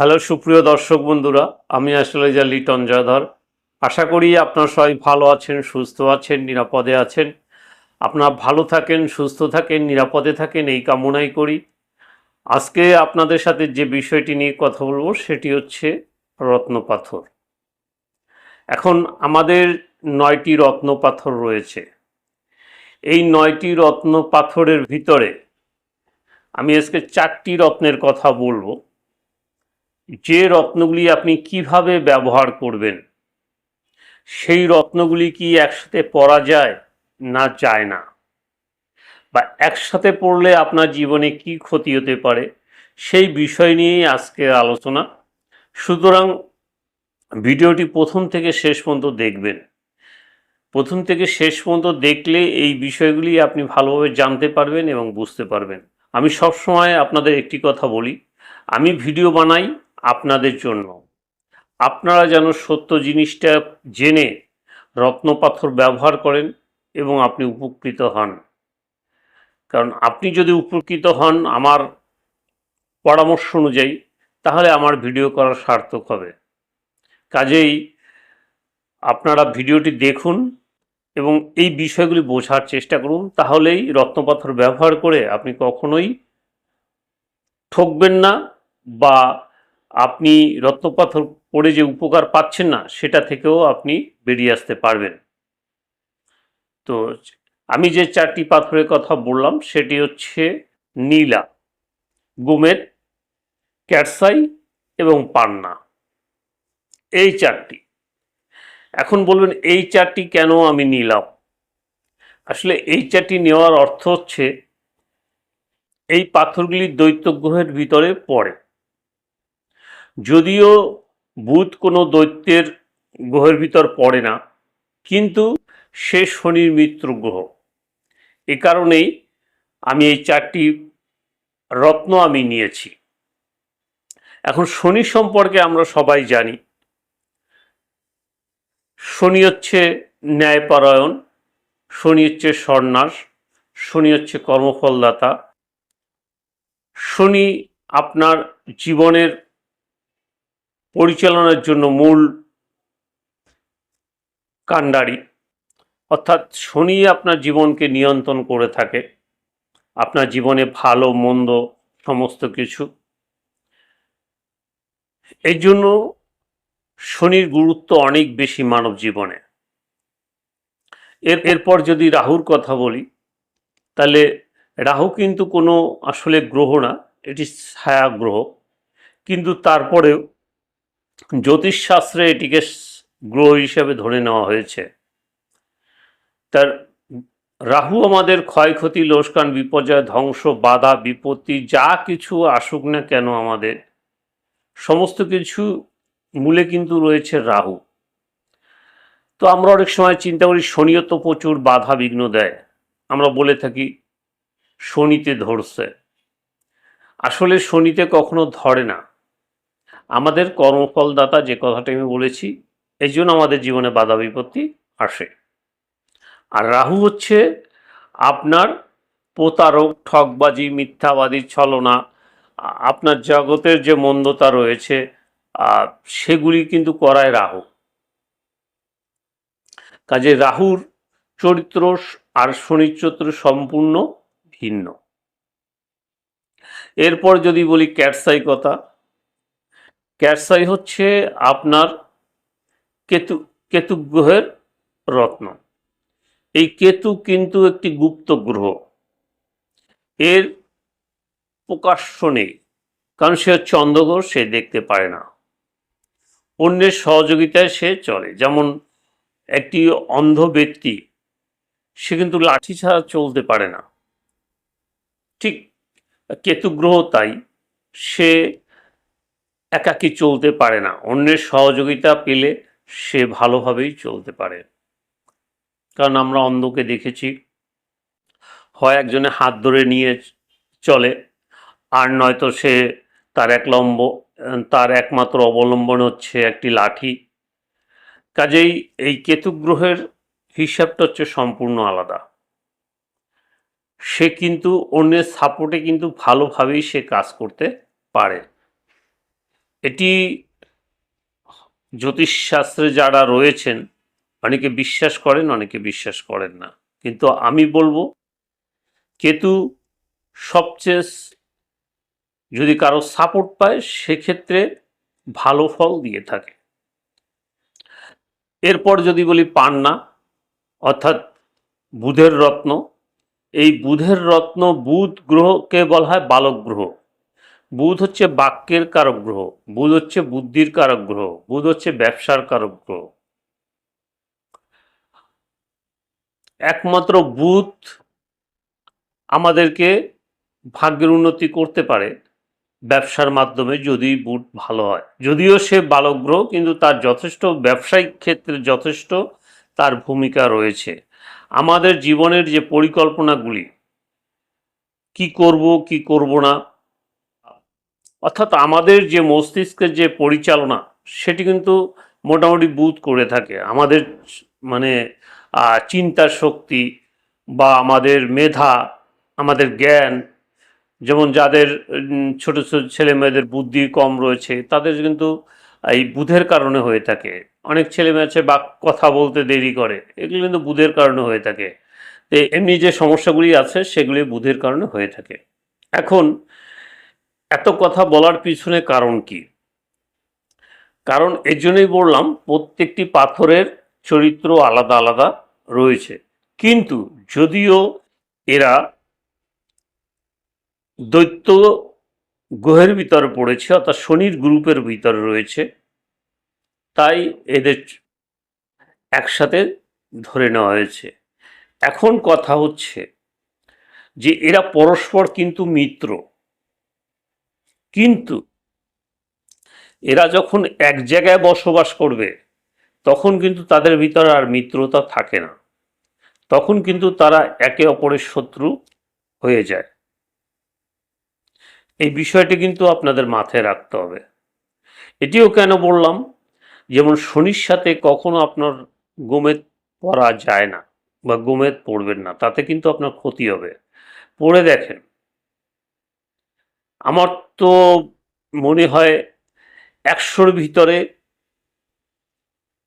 Hello, সুপ্রিয় দর্শক বন্ধুরা, আমি আসলে যা লিটন জয়ধর আশা করি আপনারা সবাই ভালো আছেন, সুস্থ আছেন, নিরাপদে আছেন। আপনারা ভালো থাকেন, সুস্থ থাকেন, নিরাপদে থাকেন, এই কামনাই করি। আজকে আপনাদের সাথে যে বিষয়টি নিয়ে কথা বলব, সেটি হচ্ছে রত্নপাথর। এখন আমাদের নয়টি রত্নপাথর রয়েছে। এই নয়টি রত্ন পাথরের ভিতরে আমি আজকে চারটি রত্নের কথা বলব। যে রত্নগুলি আপনি কীভাবে ব্যবহার করবেন, সেই রত্নগুলি কি একসাথে পরা যায় না যায় না? বা একসাথে পড়লে আপনার জীবনে কি ক্ষতি হতে পারে, সেই বিষয় নিয়েই আজকের আলোচনা। সুতরাং ভিডিওটি প্রথম থেকে শেষ পর্যন্ত দেখবেন। প্রথম থেকে শেষ পর্যন্ত দেখলে এই বিষয়গুলি আপনি ভালোভাবে জানতে পারবেন এবং বুঝতে পারবেন। আমি সবসময় আপনাদের একটি কথা বলি, আমি ভিডিও বানাই আপনাদের জন্য। আপনারা যেন সত্য জিনিসটা জেনে রত্নপাথর ব্যবহার করেন এবং আপনি উপকৃত হন। কারণ আপনি যদি উপকৃত হন আমার পরামর্শ অনুযায়ী, তাহলে আমার ভিডিও করা সার্থক হবে। কাজেই আপনারা ভিডিওটি দেখুন এবং এই বিষয়গুলি বোঝার চেষ্টা করুন, তাহলেই রত্নপাথর ব্যবহার করে আপনি কখনোই ঠকবেন না বা আপনি রত্নপাথর পড়ে যে উপকার পাচ্ছেন না, সেটা থেকেও আপনি বেরিয়ে আসতে পারবেন। তো আমি যে চারটি পাথরের কথা বললাম, সেটি হচ্ছে নীলা, গুমের ক্যাটসাই এবং পান্না। এই চারটি। এখন বলবেন, এই চারটি কেন আমি নিলাম? আসলে এই চারটি নেওয়ার অর্থ হচ্ছে, এই পাথরগুলি দৈত্য গ্রহের ভিতরে পড়ে। যদিও বুধ কোনো দৈত্যের গ্রহের ভিতর পড়ে না, কিন্তু সে শনির মিত্র গ্রহ। এ কারণেই আমি এই চারটি রত্ন আমি নিয়েছি। এখন শনি সম্পর্কে আমরা সবাই জানি। শনি হচ্ছে ন্যায়পরায়ণ, শনি হচ্ছে সন্ন্যাস, শনি হচ্ছে কর্মফলদাতা, শনি আপনার জীবনের পরিচালনার জন্য মূল কাণ্ডারি। অর্থাৎ শনি আপনার জীবনকে নিয়ন্ত্রণ করে থাকে। আপনার জীবনে ভালো, মন্দ সমস্ত কিছু। এই জন্য শনির গুরুত্ব অনেক বেশি মানব জীবনে। এর, এরপর যদি রাহুর কথা বলি, তাহলে রাহু কিন্তু কোনো আসলে গ্রহ না, এটি ছায়া গ্রহ। কিন্তু তারপরেও জ্যোতিষশাস্ত্রে এটিকে গ্রহ হিসেবে ধরে নেওয়া হয়েছে। তার রাহু আমাদের ক্ষয়ক্ষতি, লোসকান, বিপর্যয়, ধ্বংস, বাধা, বিপত্তি, যা কিছু আসুক না কেন আমাদের, সমস্ত কিছু মূলে কিন্তু রয়েছে রাহু। তো আমরা অনেক সময় চিন্তা করি, শনিও তো প্রচুর বাধা বিঘ্ন দেয়। আমরা বলে থাকি, শনিতে ধরছে। আসলে শনিতে কখনো ধরে না। আমাদের কর্মফলদাতা যে কথাটা আমি বলেছি, এই জন্য আমাদের জীবনে বাধা বিপত্তি আসে। আর রাহু হচ্ছে আপনার প্রতারক ঠকবাজি মিথ্যাবাদী, ছলনা আপনার জগতের যে মন্দতা রয়েছে সেগুলি কিন্তু করায় রাহু। কাজে রাহুর চরিত্র আর শনির চরিত্র সম্পূর্ণ ভিন্ন। এরপর যদি বলি ক্যাটসাই কথা ক্যাটসাই হচ্ছে আপনার কেতু কেতু গ্রহের রত্ন। এই কেতু কিন্তু একটি গুপ্ত গ্রহ। এর প্রকাশ্য নেই, কারণ সে হচ্ছে অন্ধগ্রহ, সে দেখতে পারে না। অন্যের সহযোগিতায় সে চলে। যেমন একটি অন্ধ ব্যক্তি, সে কিন্তু লাঠি ছাড়া চলতে পারে না। ঠিক, কেতু গ্রহ তাই। সে একাকি চলতে পারে না। অন্যের সহযোগিতা পেলে সে ভালোভাবেই চলতে পারে। কারণ আমরা অন্ধকে দেখেছি। হয় একজনে হাত ধরে নিয়ে চলে, আর নয়তো সে তার এক লম্ব, তার একমাত্র অবলম্বন হচ্ছে একটি লাঠি। কাজেই এই কেতু গ্রহের হিসাবটা হচ্ছে সম্পূর্ণ আলাদা। সে কিন্তু অন্যের সাপোর্টে কিন্তু ভালোভাবেই সে কাজ করতে পারে। এটি জ্যোতিষশাস্ত্রে যারা রয়েছেন, অনেকে বিশ্বাস করেন, অনেকে বিশ্বাস করেন না। কিন্তু আমি বলব, কেতু সবচেয়ে যদি কারও সাপোর্ট পায়, সেক্ষেত্রে ভালো ফল দিয়ে থাকে। এরপর যদি বলি পান্না, অর্থাৎ বুধের রত্ন, এই বুধের রত্ন বুধ গ্রহকে বলা হয় বালক গ্রহ। বুধ হচ্ছে বাক্যের কারক গ্রহ বুধ হচ্ছে বুদ্ধির কারক গ্রহ বুধ হচ্ছে ব্যবসার কারক গ্রহ একমাত্র বুধ আমাদেরকে ভাগ্যের উন্নতি করতে পারে ব্যবসার মাধ্যমে যদি বুট ভালো হয়। যদিও সে বালক গ্রহ কিন্তু তার যথেষ্ট ব্যবসায়িক ক্ষেত্রে যথেষ্ট তার ভূমিকা রয়েছে। আমাদের জীবনের যে পরিকল্পনাগুলি, কি করব কি করব না অর্থাৎ আমাদের যে মস্তিষ্কের যে পরিচালনা সেটি কিন্তু মোটামুটি বুধ করে থাকে। আমাদের মানে আহ, চিন্তার শক্তি বা আমাদের মেধা আমাদের জ্ঞান যেমন যাদের ছোট ছোট ছেলে মেয়েদের বুদ্ধি কম রয়েছে তাদের কিন্তু এই বুধের কারণে হয়ে থাকে। অনেক ছেলে মেয়ে আছে বা কথা বলতে দেরি করে এগুলো কিন্তু বুধের কারণে হয়ে থাকে। এমনি যে সমস্যাগুলি আছে সেগুলি বুধের কারণে হয়ে থাকে। এখন এত কথা বলার পিছনে কারণ কি? কারণ এর জন্যই বললাম, প্রত্যেকটি পাথরের চরিত্র আলাদা আলাদা রয়েছে। কিন্তু যদিও এরা দৈত্য গ্রহের ভিতরে পড়েছে, অর্থাৎ শনির গ্রুপের ভিতরে রয়েছে, তাই এদের একসাথে ধরে নেওয়া হয়েছে। এখন কথা হচ্ছে যে এরা পরস্পর কিন্তু মিত্র। কিন্তু এরা যখন এক জায়গায় বসবাস করবে, তখন কিন্তু তাদের ভিতরে আর মিত্রতা থাকে না। তখন কিন্তু তারা একে অপরের শত্রু হয়ে যায়। এই বিষয়টি কিন্তু আপনাদের মাথায় রাখতে হবে। এটিও কেন বললাম? যেমন শনির সাথে কখনো আপনার গোমেদ পড়া যায় না বা গোমেদ পড়বেন না, তাতে কিন্তু আপনার ক্ষতি হবে। পড়ে দেখেন আমার তো মনে হয় একশোর ভিতরে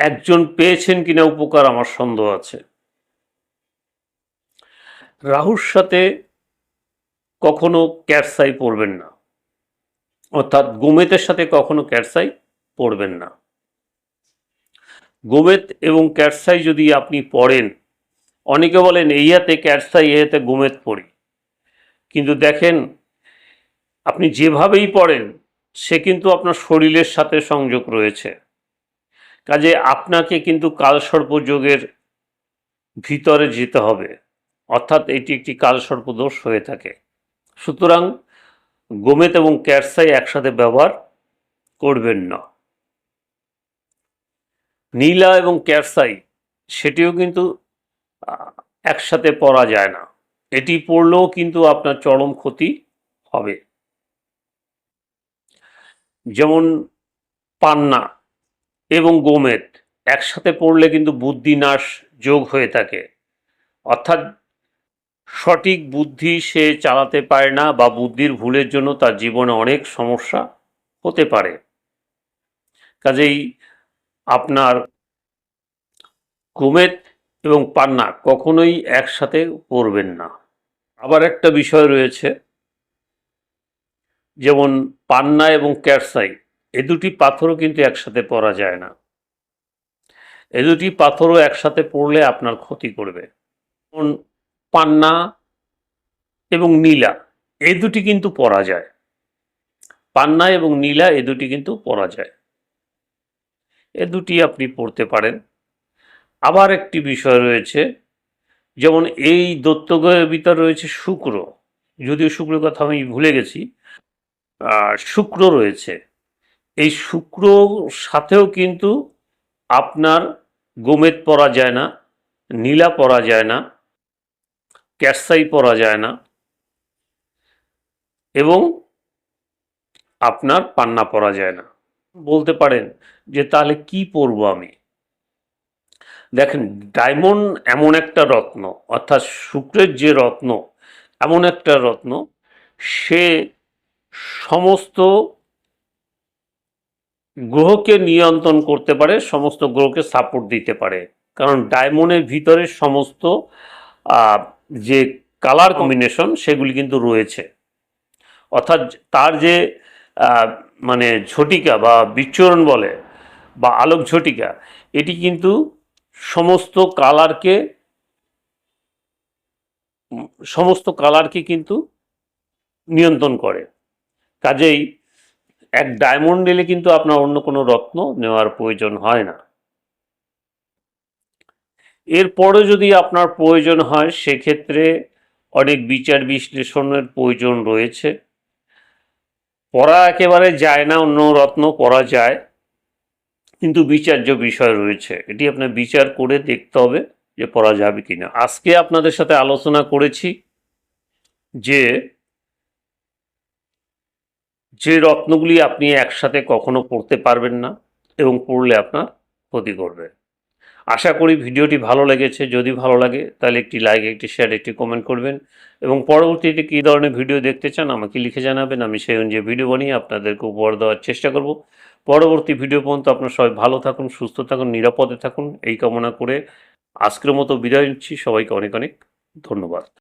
একজন পেয়েছেন কিনা উপকার আমার সন্দেহ আছে। রাহুর সাথে কখনো ক্যারসাই পড়বেন না। অর্থাৎ গোমেতের সাথে কখনো ক্যারসাই পড়বেন না। গোমেত এবং ক্যারসাই যদি আপনি পড়েন, অনেকে বলেন এই হাতে ক্যারসাই এই হাতে গোমেত পড়ি। কিন্তু দেখেন আপনি যেভাবেই পড়েন, সে কিন্তু আপনার শরীরের সাথে সংযোগ রয়েছে। কাজে আপনাকে কিন্তু কালসর্প যোগের ভিতরে যেতে হবে। অর্থাৎ এটি একটি কালসর্প দোষ হয়ে থাকে। সুতরাং গোমেত এবং ক্যারসাই একসাথে ব্যবহার করবেন না। নীলা এবং ক্যারসাই, সেটিও কিন্তু একসাথে পড়া যায় না। এটি পড়লেও কিন্তু আপনার চরম ক্ষতি হবে। যেমন পান্না এবং গোমেদ একসাথে পড়লে কিন্তু বুদ্ধিনাশ যোগ হয়ে থাকে। অর্থাৎ সঠিক বুদ্ধি সে চালাতে পারে না বা বুদ্ধির ভুলের জন্য তার জীবনে অনেক সমস্যা হতে পারে। কাজেই আপনার গোমেদ এবং পান্না কখনোই একসাথে পড়বেন না। আবার একটা বিষয় রয়েছে যেমন পান্না এবং ক্যারসাই, এ দুটি পাথরও কিন্তু একসাথে পরা যায় না। এ দুটি পাথরও একসাথে পড়লে আপনার ক্ষতি করবে। যেমন পান্না এবং নীলা, এ দুটি কিন্তু পরা যায়। পান্না এবং নীলা, এ দুটি কিন্তু পরা যায়। এ দুটি আপনি পড়তে পারেন। আবার একটি বিষয় রয়েছে, যেমন এই দত্তগ্রহের ভিতর রয়েছে শুক্র। যদিও শুক্রের কথা আমি ভুলে গেছি শুক্র রয়েছে। এই শুক্র সাথেও কিন্তু আপনার গোমেদ পরা যায় না, নীলা পরা যায় না ক্যারসাই পরা যায় না এবং আপনার পান্না পরা যায় না। বলতে পারেন যে তাহলে কি পরবো আমি? দেখেন, ডায়মন্ড এমন একটা রত্ন, অর্থাৎ শুক্রের যে রত্ন, এমন একটা রত্ন, সে সমস্ত গ্রহকে নিয়ন্ত্রণ করতে পারে, সমস্ত গ্রহকে সাপোর্ট দিতে পারে। কারণ ডায়মন্ডের ভিতরে সমস্ত যে কালার কম্বিনেশন সেগুলি কিন্তু রয়েছে। অর্থাৎ তার যে মানে ঝটিকা বা বিচ্ছুরণ বলে, বা আলোক ঝটিকা, এটি কিন্তু সমস্ত কালারকে সমস্ত কালারকে কিন্তু নিয়ন্ত্রণ করে। কাজেই এক ডায়মন্ড নিলে কিন্তু আপনার অন্য কোনো রত্ন নেওয়ার প্রয়োজন হয় না। এরপরে যদি আপনার প্রয়োজন হয়, সেক্ষেত্রে অনেক বিচার বিশ্লেষণের প্রয়োজন রয়েছে। পড়া একেবারে যায় না, অন্য রত্ন পড়া যায়, কিন্তু বিচার্য বিষয় রয়েছে। এটি আপনার বিচার করে দেখতে হবে যে পড়া যাবে কিনা। আজকে আপনাদের সাথে আলোচনা করেছি যে যে রত্নগুলি আপনি একসাথে কখনো পড়তে পারবেন না এবং পড়লে আপনার ক্ষতি করবে। আশা করি ভিডিওটি ভালো লেগেছে। যদি ভালো লাগে, তাহলে একটি লাইক একটি শেয়ার একটি কমেন্ট করবেন এবং পরবর্তীতে কী ধরনের ভিডিও দেখতে চান আমাকে লিখে জানাবেন। আমি সেই অনুযায়ী ভিডিও বানিয়ে আপনাদেরকে উপহার দেওয়ার চেষ্টা করব। পরবর্তী ভিডিও পর্যন্ত আপনার সবাই ভালো থাকুন, সুস্থ থাকুন, নিরাপদে থাকুন। এই কামনা করে আজকের মতো বিদায় নিচ্ছি। সবাইকে অনেক অনেক ধন্যবাদ।